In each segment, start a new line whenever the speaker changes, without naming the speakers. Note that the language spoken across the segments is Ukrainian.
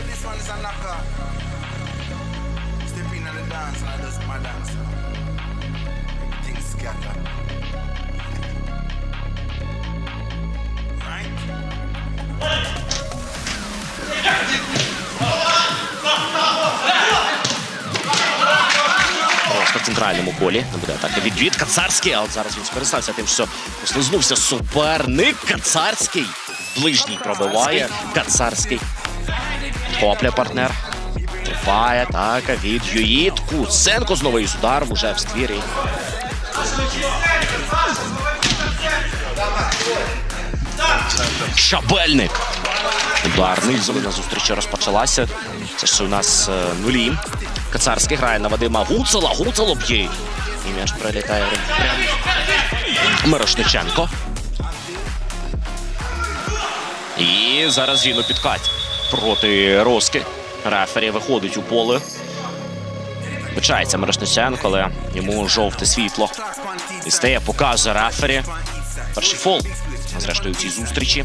is a knocker. Step in on the dance and I just my dance. Everything scatter. right?
Просто в центральному полі не буде атаки. Відвід Кацарський, а от зараз він скористався тим, що послизнувся суперник Кацарський. Ближній пробиває Кацарський. Хопля партнер. Триває атака від Юїд. Куценко знову із удар уже в ствірі. Шабельник. Ударний на зустрічі розпочалася. Це ж у нас е, нулі. Кацарський грає на Вадима Гуцела. Гуцело б'є. І м'яч прилітає. Мирошниченко. І зараз він у підкаті проти Роски. Рефері виходить у поле. Вичається Мирошниченко, але йому жовте світло. І стає, показує рефері. Перший фол. Зрештою, у цій зустрічі.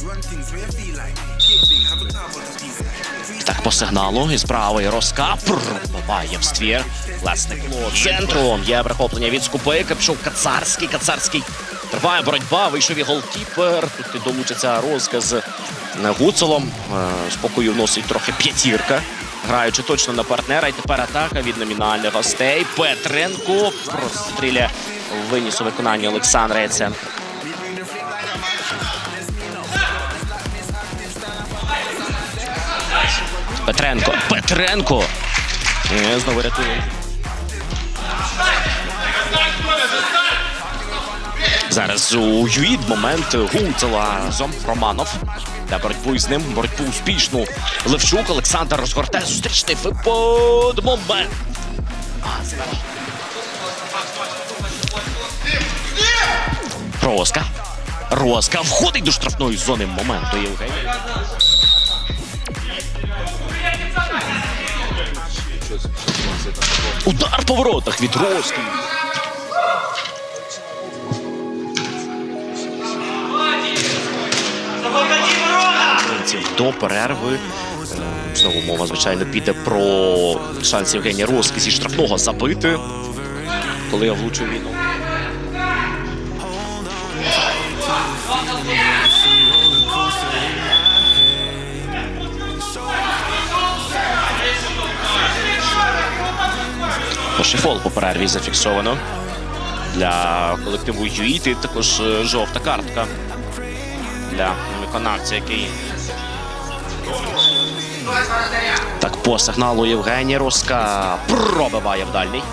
Так, по сигналу із правої Роска пробиває в ствір. Власне коло центру. Є прихоплення від скупи. Капшов Кацарський. Кацарський. Триває боротьба. Вийшов і голкіпер. Тут і долучиться Роска з Гуцелом. Е, Спокою вносить трохи п'ятірка. Граючи точно на партнера. І тепер атака від номінальних гостей. Петренко простріляє виніс у виконанні Олександра Яценка. Петренко. Петренко. І знову рятує. Зараз у Юїд момент Гуцела разом Романов. Для боротьбу з ним, боротьбу успішну. Левчук, Олександр розгортає зустрічний випад. Момент. Роска. Роска входить до штрафної зони моменту. Євгеній. Удар по воротах від Роски. Українців До перерви. Е, Знову мова, звичайно, піде про шанс Євгенія Роски зі штрафного забити. Коли я влучу війну. Перший фол по перерві зафіксовано. Для колективу Юїти також е, жовта картка для виконавця, який. Так, по сигналу Євгенія Роска пробиває в дальній.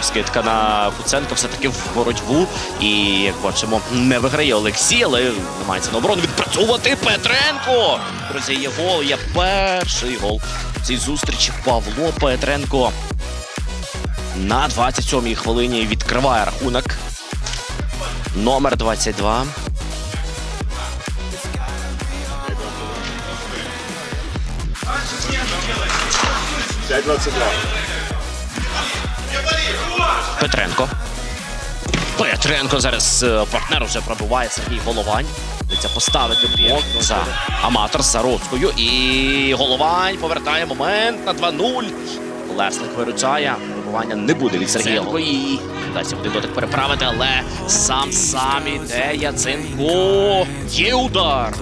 Скидка на Куценка все-таки в боротьбу. І, як бачимо, не виграє Олексій, але намагається на оборону відпрацьовувати Петренко. Друзі, є гол, є перший гол. Цій зустрічі Павло Петренко на 27-й хвилині відкриває рахунок. Номер 22. Петренко. Петренко зараз е, партнер вже пробиває Сергій Головань. Йдеться поставити блок за аматор за Роцькою. І Головань повертає момент на 2-0. Лесник виручає. Пробування не буде від Сергія Голові. Вдасться один дотик переправити, але сам сам іде Яценко. Є удар.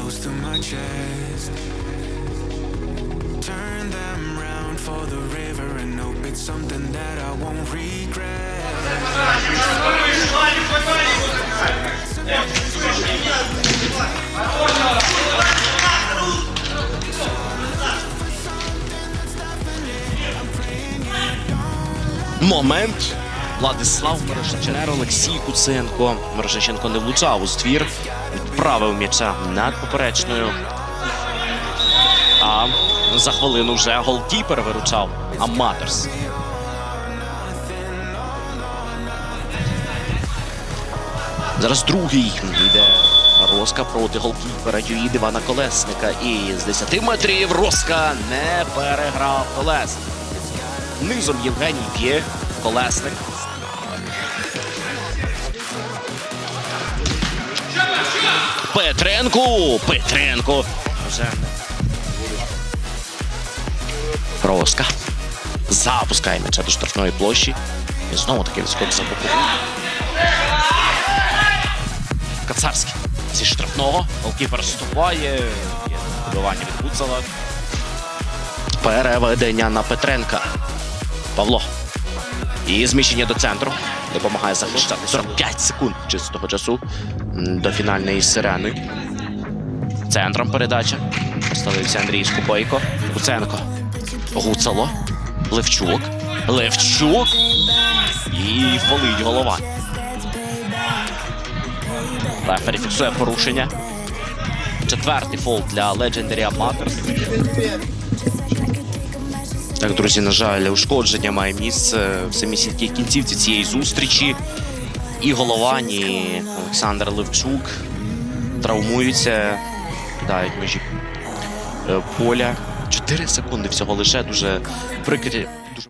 For the river and hope it's something that I won't regret.
Момент. Владислав Мирошниченко, Олексій Куценко. Мирошниченко не влучав у ствір. Відправив м'яча над поперечною. А за хвилину вже голкіпер виручав Аматорс. Зараз другий йде Роска проти голкіпера Юїд Колесника. І з 10 метрів Роска не переграв Колесник. Низом Євгеній б'є Колесник. Петренко! Петренко! Вже Роска. Запускає м'яча до штрафної площі. І знову таки відскок за боку. Кацарський. Зі штрафного. Голкіпер ступає. Добивання від Гуцала. Переведення на Петренка. Павло. І зміщення до центру. Допомагає захищати. 45 секунд чистого часу до фінальної сирени. Центром передача. Поставився Андрій Скупойко. Куценко. Гуцало. Левчук. Левчук. І фолить голова. Рефері фіксує порушення. Четвертий фол для Legendary Amateurs. Так, друзі, на жаль, ушкодження має місце в самісінькій кінцівці цієї зустрічі. І голова, ні Олександр Левчук травмуються, кидають межі е, поля. 4 секунди всього лише дуже прикрі